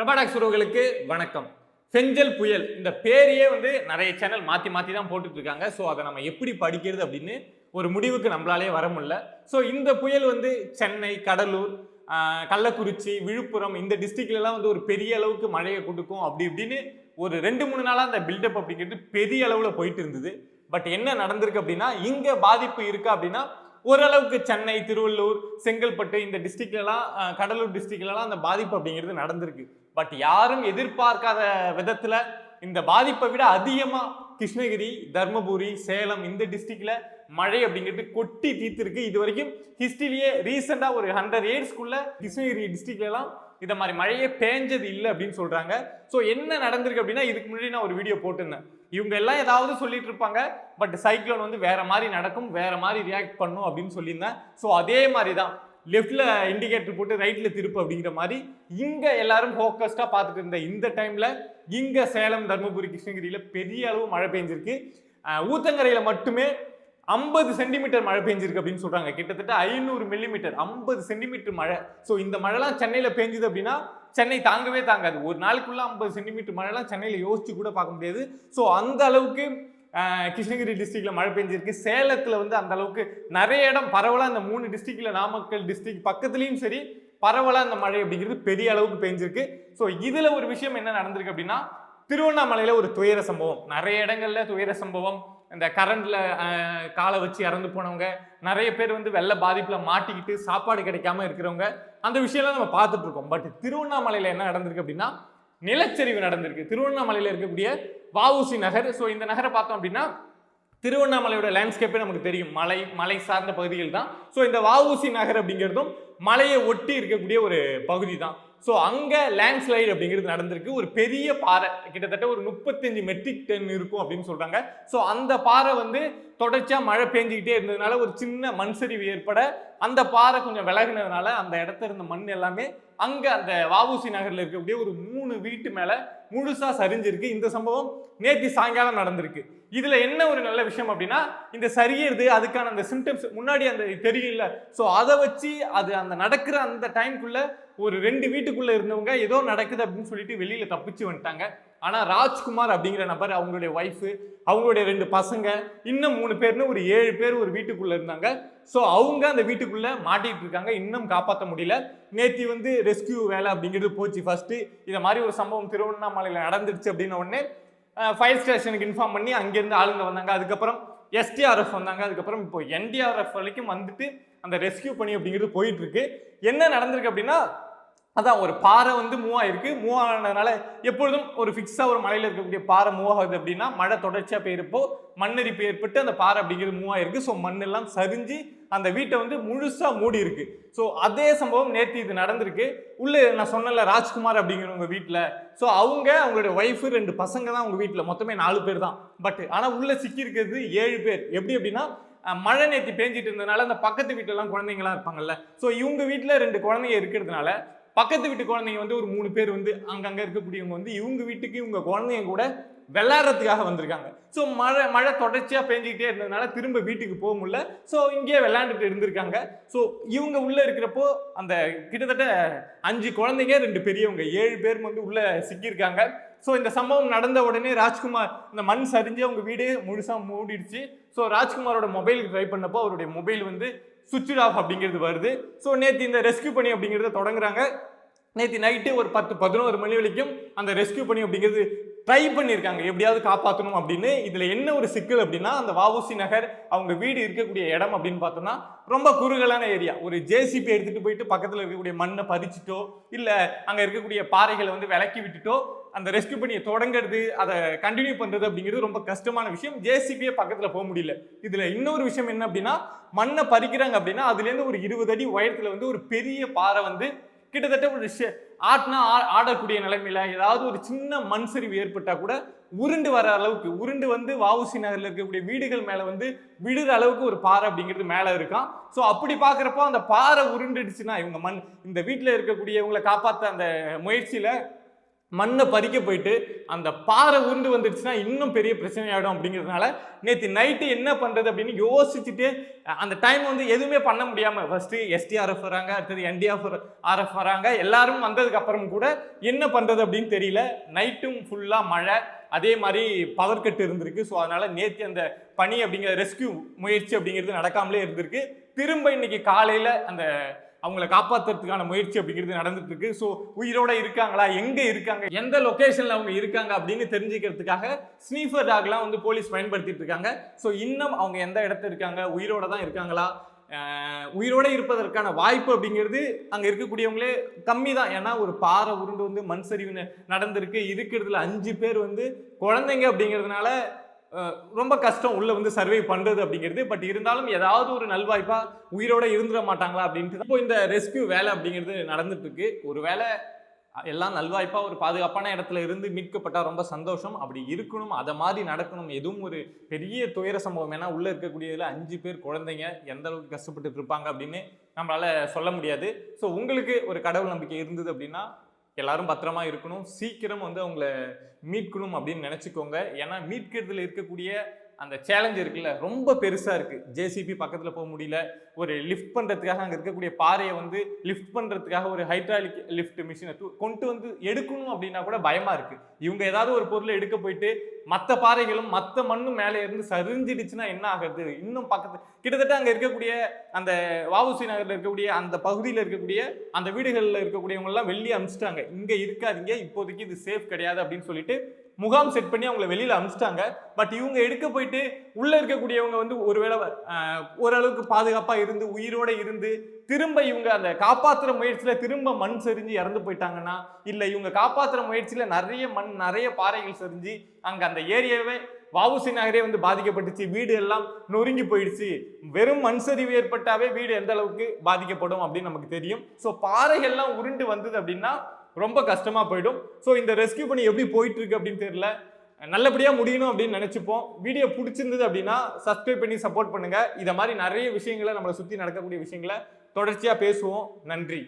ரபாடாக்ஸ் உறவுகளுக்கு வணக்கம். செஞ்சல் புயல் இந்த பேரையே வந்து நிறைய சேனல் மாற்றி மாற்றி தான் போட்டுட்டு இருக்காங்க ஸோ அதை நம்ம எப்படி படிக்கிறது அப்படின்னு ஒரு முடிவுக்கு நம்மளாலே வர முடியல. ஸோ இந்த புயல் வந்து சென்னை கடலூர் கள்ளக்குறிச்சி விழுப்புரம் இந்த டிஸ்ட்ரிக்ட்லலாம் வந்து ஒரு பெரிய அளவுக்கு மழையை கொடுக்கும். அப்படி இப்படின்னு ஒரு ரெண்டு மூணு நாளாக அந்த பில்டப் அப்படிங்கிறது பெரிய அளவில் போயிட்டு இருந்தது. பட் என்ன நடந்திருக்கு அப்படின்னா இங்கே பாதிப்பு இருக்கா அப்படின்னா ஓரளவுக்கு சென்னை திருவள்ளூர் செங்கல்பட்டு இந்த டிஸ்ட்ரிக்ட்லலாம் கடலூர் டிஸ்ட்ரிக்ட்லலாம் அந்த பாதிப்பு அப்படிங்கிறது நடந்திருக்கு. பட் யாரும் எதிர்பார்க்காத விதத்தில் இந்த பாதிப்பை விட அதிகமாக கிருஷ்ணகிரி தர்மபுரி சேலம் இந்த டிஸ்ட்ரிக்டில் மழை அப்படிங்கிறது கொட்டி தீர்த்திருக்கு. இது வரைக்கும் ஹிஸ்ட்ரிலேயே ரீசெண்டாக ஒரு ஹண்ட்ரட் இயர்ஸ்க்குள்ளே கிருஷ்ணகிரி டிஸ்ட்ரிக்ட்லாம் இந்த மாதிரி மழையே பேஞ்சது இல்லை அப்படின்னு சொல்கிறாங்க ஸோ என்ன நடந்திருக்கு அப்படின்னா இதுக்கு முன்னாடி நான் ஒரு வீடியோ போட்டிருந்தேன். இவங்க எல்லாம் ஏதாவது சொல்லிட்டு இருப்பாங்க பட் சைக்ளோன் வந்து வேற மாதிரி நடக்கும் வேற மாதிரி ரியாக்ட் பண்ணும் அப்படின்னு சொல்லியிருந்தேன். ஸோ அதே மாதிரி தான் லெஃப்டில் இண்டிகேட்டர் போட்டு ரைட்டில் திருப்பு அப்படிங்கிற மாதிரி இங்கே எல்லாரும் ஃபோக்கஸ்டாக பார்த்துட்டு இருந்த இந்த டைமில் இங்கே சேலம் தர்மபுரி கிருஷ்ணகிரியில் பெரிய அளவு மழை பெஞ்சிருக்கு. ஊத்தங்கரையில் மட்டுமே ஐம்பது சென்டிமீட்டர் மழை பெஞ்சிருக்கு அப்படின்னு சொல்கிறாங்க கிட்டத்தட்ட ஐநூறு மில்லிமீட்டர் ஐம்பது சென்டிமீட்டர் மழை. ஸோ இந்த மழைலாம் சென்னையில் பெஞ்சுது அப்படின்னா சென்னை தாங்கவே தாங்காது. ஒரு நாளுக்குள்ள ஐம்பது சென்டிமீட்டர் மழைலாம் சென்னையில் யோசிச்சு கூட பார்க்க முடியாது. ஸோ அந்த அளவுக்கு கிருஷ்ணகிரி டிஸ்ட்ரிக்டில் மழை பெஞ்சிருக்கு. சேலத்தில் வந்து அந்த அளவுக்கு நிறைய இடம் பரவலாக இந்த மூணு டிஸ்ட்ரிக்டில் நாமக்கல் டிஸ்ட்ரிக்ட் பக்கத்துலேயும் சரி பரவலாக இந்த மழை அப்படிங்கிறது பெரிய அளவுக்கு பெஞ்சிருக்கு. ஸோ இதில் ஒரு விஷயம் என்ன நடந்திருக்கு அப்படின்னா திருவண்ணாமலையில் ஒரு துயர சம்பவம். நிறைய இடங்களில் துயர சம்பவம். இந்த கரண்டில் காலை வச்சு இறந்து போனவங்க நிறைய பேர் வந்து வெள்ள பாதிப்பில் மாட்டிக்கிட்டு சாப்பாடு கிடைக்காம இருக்கிறவங்க அந்த விஷயம்லாம் நம்ம பார்த்துட்ருக்கோம் பட் திருவண்ணாமலையில் என்ன நடந்திருக்கு அப்படின்னா நிலச்சரிவு நடந்திருக்கு. திருவண்ணாமலையில் இருக்கக்கூடிய வஉசி நகர். ஸோ இந்த நகரை பார்த்தோம் அப்படின்னா திருவண்ணாமலையோட லேண்ட்ஸ்கேப்பே நமக்கு தெரியும். மலை மலை சார்ந்த பகுதிகள் தான். ஸோ இந்த வஉசி நகர் அப்படிங்கிறதும் மலையை ஒட்டி இருக்கக்கூடிய ஒரு பகுதி தான். ஸோ அங்கே லேண்ட்ஸ்லைடு அப்படிங்கிறது நடந்திருக்கு. ஒரு பெரிய பாறை. கிட்டத்தட்ட ஒரு முப்பத்தஞ்சு மெட்ரிக் டன் இருக்கும் அப்படின்னு சொல்கிறாங்க ஸோ அந்த பாறை வந்து தொடர்ச்சியாக மழை பெஞ்சிக்கிட்டே இருந்ததுனால ஒரு சின்ன மண் சரிவு ஏற்பட அந்த பாறை கொஞ்சம் விலகுனதுனால அந்த இடத்துல இருந்த மண் எல்லாமே அங்கே அந்த வாவூசி நகரில் இருக்கக்கூடிய ஒரு மூணு வீட்டு மேலே முழுசாக சரிஞ்சிருக்கு. இந்த சம்பவம் நேற்று சாயங்காலம் நடந்திருக்கு. இதில் என்ன ஒரு நல்ல விஷயம் அப்படின்னா இந்த சரியறது அதுக்கான அந்த சிம்டம்ஸ் முன்னாடி அந்த தெரியல ஸோ அதை வச்சு அது அந்த நடக்கிற அந்த டைம்குள்ளே ஒரு ரெண்டு வீட்டுக்குள்ள இருந்தவங்க ஏதோ நடக்குது அப்படின்னு சொல்லிட்டு வெளியில தப்பிச்சு வந்துட்டாங்க. ஆனா ராஜ்குமார் அப்படிங்கிற நபர் அவங்களுடைய ஒய்ஃபு அவங்களுடைய ரெண்டு பசங்க இன்னும் மூணு பேர்னு ஒரு ஏழு பேர் ஒரு வீட்டுக்குள்ள இருந்தாங்க. ஸோ அவங்க அந்த வீட்டுக்குள்ள மாட்டிட்டு இருக்காங்க. இன்னும் காப்பாற்ற முடியல. நேத்தி வந்து ரெஸ்கியூ வேலை அப்படிங்கிறது போச்சு ஃபர்ஸ்ட் இதை மாதிரி ஒரு சம்பவம் திருவண்ணாமலையில் நடந்துருச்சு அப்படின்ன உடனே ஃபயர் ஸ்டேஷனுக்கு இன்ஃபார்ம் பண்ணி அங்கேருந்து ஆளுங்க வந்தாங்க. அதுக்கப்புறம் எஸ்டிஆர்எஃப் வந்தாங்க. அதுக்கப்புறம் இப்போ என்டிஆர்எஃப் வரைக்கும் வந்துட்டு அந்த ரெஸ்கியூ பண்ணி அப்படிங்கிறது போயிட்டு இருக்கு. என்ன நடந்திருக்கு அப்படின்னா அதான் ஒரு பாறை வந்து மூவ் ஆயிருக்கு. மூவ் ஆனதுனால எப்பொழுதும் ஒரு ஃபிக்ஸாக ஒரு மலையில் இருக்கக்கூடிய பாறை மூவ் ஆகுது அப்படின்னா மழை தொடர்ச்சியாக பெய்யறப்போ மண்ணரிப்பு ஏற்பட்டு அந்த பாறை அப்படிங்கிறது மூவ் ஆயிருக்கு. ஸோ மண்ணெல்லாம் சரிஞ்சு அந்த வீட்டை வந்து முழுசாக மூடி இருக்கு ஸோ அதே சம்பவம் நேற்று இது நடந்திருக்கு. உள்ளே நான் சொன்னல ராஜ்குமார் அப்படிங்கிறவங்க வீட்டில் ஸோ அவங்க அவங்களுடைய ஒய்ஃபு ரெண்டு பசங்க தான் அவங்க வீட்டில் மொத்தமே நாலு பேர் தான். பட் ஆனால் உள்ளே சிக்கியிருக்கிறது ஏழு பேர். எப்படி அப்படின்னா மழை நேற்று பேஞ்சிட்டு இருந்ததுனால அந்த பக்கத்து வீட்டிலலாம் குழந்தைங்களாம் இருப்பாங்கல்ல. ஸோ இவங்க வீட்டில் ரெண்டு குழந்தைங்க இருக்கிறதுனால பக்கத்து வீட்டு குழந்தைங்க வந்து ஒரு மூணு பேர் வந்து அங்கங்கே இருக்கக்கூடியவங்க வந்து இவங்க வீட்டுக்கு இவங்க குழந்தைங்க கூட விளையாடுறதுக்காக வந்திருக்காங்க. ஸோ மழை மழை தொடர்ச்சியாக பெஞ்சிக்கிட்டே இருந்ததுனால திரும்ப வீட்டுக்கு போக முடியல. ஸோ இங்கேயே விளையாண்டுட்டு இருந்திருக்காங்க. ஸோ இவங்க உள்ளே இருக்கிறப்போ அந்த கிட்டத்தட்ட அஞ்சு குழந்தைங்க ரெண்டு பெரியவங்க ஏழு பேர் வந்து உள்ளே சிக்கியிருக்காங்க. ஸோ இந்த சம்பவம் நடந்த உடனே ராஜ்குமார் இந்த மண் சரிஞ்சு அவங்க வீடே முழுசாக மூடிடுச்சு. ஸோ ராஜ்குமாரோட மொபைலுக்கு ட்ரை பண்ணப்போ அவருடைய மொபைல் வந்து சுவிட்ச் ஆஃப் அப்படிங்கிறது வருது. ஸோ நேற்று இந்த ரெஸ்கியூ பண்ணி அப்படிங்கிறத தொடங்குறாங்க. நேற்று நைட்டு ஒரு பத்து பதினோரு மணி வரைக்கும் அந்த ரெஸ்கியூ பண்ணி அப்படிங்கிறது ட்ரை பண்ணியிருக்காங்க. எப்படியாவது காப்பாற்றணும் அப்படின்னு. இதில் என்ன ஒரு சிக்கல் அப்படின்னா அந்த வஉசி நகர் அவங்க வீடு இருக்கக்கூடிய இடம் அப்படின்னு பார்த்தோம்னா ரொம்ப குறுகலான ஏரியா. ஒரு ஜேசிபி எடுத்துகிட்டு போயிட்டு பக்கத்தில் இருக்கக்கூடிய மண்ணை பறிச்சிட்டோ இல்லை அங்கே இருக்கக்கூடிய பாறைகளை வந்து விலக்கி விட்டுட்டோ அந்த ரெஸ்கியூ பண்ணியை தொடங்குறது அதை கண்டினியூ பண்ணுறது அப்படிங்கிறது ரொம்ப கஷ்டமான விஷயம். ஜேசிபியே பக்கத்தில் போக முடியல. இதில் இன்னொரு விஷயம் என்ன அப்படின்னா மண்ணை பறிக்கிறாங்க அப்படின்னா அதுலேருந்து ஒரு இருபது அடி உயரத்தில் வந்து ஒரு பெரிய பாறை வந்து கிட்டத்தட்ட ஒரு ஆட்னா ஆட்டினா ஆ- ஆடக்கூடிய நிலைமையில ஏதாவது ஒரு சின்ன மண் சரிவு ஏற்பட்டா கூட உருண்டு வர அளவுக்கு உருண்டு வந்து வாவுசி நகரில் இருக்கக்கூடிய வீடுகள் மேலே வந்து விழுற அளவுக்கு ஒரு பாறை அப்படிங்கிறது மேலே இருக்கான் ஸோ அப்படி பார்க்குறப்போ அந்த பாறை உருண்டுடுச்சுன்னா இவங்க மண் இந்த வீட்டில் இருக்கக்கூடியவங்களை காப்பாற்ற அந்த முயற்சியில் மண்ணை பறிக்க போயிட்டு அந்த பாறை உருண்டு வந்துடுச்சுன்னா இன்னும் பெரிய பிரச்சனையாயிடும் அப்படிங்கிறதுனால நேற்று நைட்டு என்ன பண்ணுறது அப்படின்னு யோசிச்சுட்டு அந்த டைம் வந்து எதுவுமே பண்ண முடியாமல் ஃபஸ்ட்டு எஸ்டிஆர்எஃப் வராங்க அடுத்தது என்டிஆர்எஃப் ஆர்எஃப் வராங்க எல்லாரும் வந்ததுக்கு அப்புறம் கூட என்ன பண்ணுறது அப்படின்னு தெரியல. நைட்டும் ஃபுல்லாக மழை அதே மாதிரி பவர் கட்டு இருந்திருக்கு. ஸோ அதனால் நேற்று அந்த பனி அப்படிங்கிற ரெஸ்கியூ முயற்சி அப்படிங்கிறது நடக்காமலே இருந்திருக்கு. திரும்ப இன்னைக்கு காலையில் அந்த அவங்கள காப்பாற்றுறதுக்கான முயற்சி அப்படிங்கிறது நடந்துட்டு இருக்கு ஸோ உயிரோட இருக்காங்களா? எங்கே இருக்காங்க? எந்த லொக்கேஷனில் அவங்க இருக்காங்க அப்படின்னு தெரிஞ்சுக்கிறதுக்காக ஸ்னீஃபர் டாக்லாம் வந்து போலீஸ் பயன்படுத்திட்டு இருக்காங்க. ஸோ இன்னும் அவங்க எந்த இடத்துல இருக்காங்க? உயிரோட தான் இருக்காங்களா? உயிரோடு உயிரோட இருப்பதற்கான வாய்ப்பு அப்படிங்கிறது அங்கே இருக்கக்கூடியவங்களே கம்மி தான். ஏன்னா ஒரு பாறை உருண்டு வந்து மண் சரிவு நடந்திருக்கு. இருக்கிறதுல அஞ்சு பேர் வந்து குழந்தைங்க அப்படிங்கிறதுனால ரொம்ப கஷ்டம் உள்ள வந்து சர்வே பண்ணுறது அப்படிங்கிறது. பட் இருந்தாலும் ஏதாவது ஒரு நல்வாய்ப்பாக உயிரோட இருந்துட மாட்டாங்களா அப்படின்ட்டு இப்போ இந்த ரெஸ்கியூ வேலை அப்படிங்கிறது நடந்துட்டுருக்கு. ஒரு வேலை எல்லாம் நல்வாய்ப்பாக ஒரு பாதுகாப்பான இடத்துல இருந்து மீட்கப்பட்டால் ரொம்ப சந்தோஷம். அப்படி இருக்கணும் அதை மாதிரி நடக்கணும். எதுவும் ஒரு பெரிய துயர சம்பவம். ஏன்னா உள்ளே இருக்கக்கூடியதில் அஞ்சு பேர் குழந்தைங்க எந்த அளவுக்கு கஷ்டப்பட்டு இருப்பாங்க அப்படின்னு நம்மளால சொல்ல முடியாது. ஸோ உங்களுக்கு ஒரு கடவுள் நம்பிக்கை இருந்தது அப்படின்னா எல்லாரும் பத்திரமா இருக்கணும். சீக்கிரம் வந்து அவங்கள மீட்கணும் அப்படின்னு நினச்சிக்கோங்க. ஏன்னா மீட்கிறதுல இருக்கக்கூடிய அந்த சேலஞ்ச் இருக்குல்ல ரொம்ப பெருசாக இருக்குது ஜேசிபி பக்கத்தில் போக முடியல. ஒரு லிஃப்ட் பண்ணுறதுக்காக அங்கே இருக்கக்கூடிய பாறையை வந்து லிஃப்ட் பண்ணுறதுக்காக ஒரு ஹைட்ராலிக் லிஃப்ட் மிஷினை கொண்டு வந்து எடுக்கணும் அப்படின்னா கூட பயமாக இருக்குது இவங்க ஏதாவது ஒரு பொருளை எடுக்க போயிட்டு மற்ற பாறைகளும் மற்ற மண்ணும் மேலே இருந்து சரிஞ்சிடுச்சுன்னா என்ன ஆகுது இன்னும் பக்கத்து கிட்டத்தட்ட அங்கே இருக்கக்கூடிய அந்த வாவுசி நகரில் இருக்கக்கூடிய அந்த பகுதியில் இருக்கக்கூடிய அந்த வீடுகளில் இருக்கக்கூடியவங்கெல்லாம் வெளியே அனுப்பிச்சிட்டாங்க இங்கே இருக்காதீங்க இப்போதைக்கு இது சேஃப் கிடையாது அப்படின்னு சொல்லிட்டு முகாம் செட் பண்ணி அவங்கள வெளியில் அனுப்பிச்சிட்டாங்க. பட் இவங்க எடுக்க போயிட்டு உள்ளே இருக்கக்கூடியவங்க வந்து ஒருவேளை ஓரளவுக்கு பாதுகாப்பாக இருந்து உயிரோட இருந்து திரும்ப இவங்க அந்த காப்பாற்றுற முயற்சியில் திரும்ப மண் சரிஞ்சு இறந்து போயிட்டாங்கன்னா இல்லை இவங்க காப்பாற்றுற முயற்சியில் நிறைய மண் நிறைய பாறைகள் செறிஞ்சு அங்கே அந்த ஏரியாவே வாவுசி நகரே வந்து பாதிக்கப்பட்டுச்சு. வீடு எல்லாம் நொறுங்கி போயிடுச்சு. வெறும் மண் சரிவு ஏற்பட்டாவே வீடு எந்த அளவுக்கு பாதிக்கப்படும் அப்படின்னு நமக்கு தெரியும். ஸோ பாறைகள்லாம் உருண்டு வந்தது அப்படின்னா ரொம்ப கஷ்டமாக போயிடும். ஸோ இந்த ரெஸ்கியூ பண்ணி எப்படி போயிட்டு இருக்கு அப்படின்னு தெரியல. நல்லபடியாக முடியணும் அப்படின்னு நினச்சிப்போம். வீடியோ பிடிச்சிருந்தது அப்படின்னா சப்ஸ்கிரைப் பண்ணி சப்போர்ட் பண்ணுங்கள் இதை மாதிரி நிறைய விஷயங்களை நம்மளை சுற்றி நடக்கக்கூடிய விஷயங்களை தொடர்ச்சியாக பேசுவோம். நன்றி.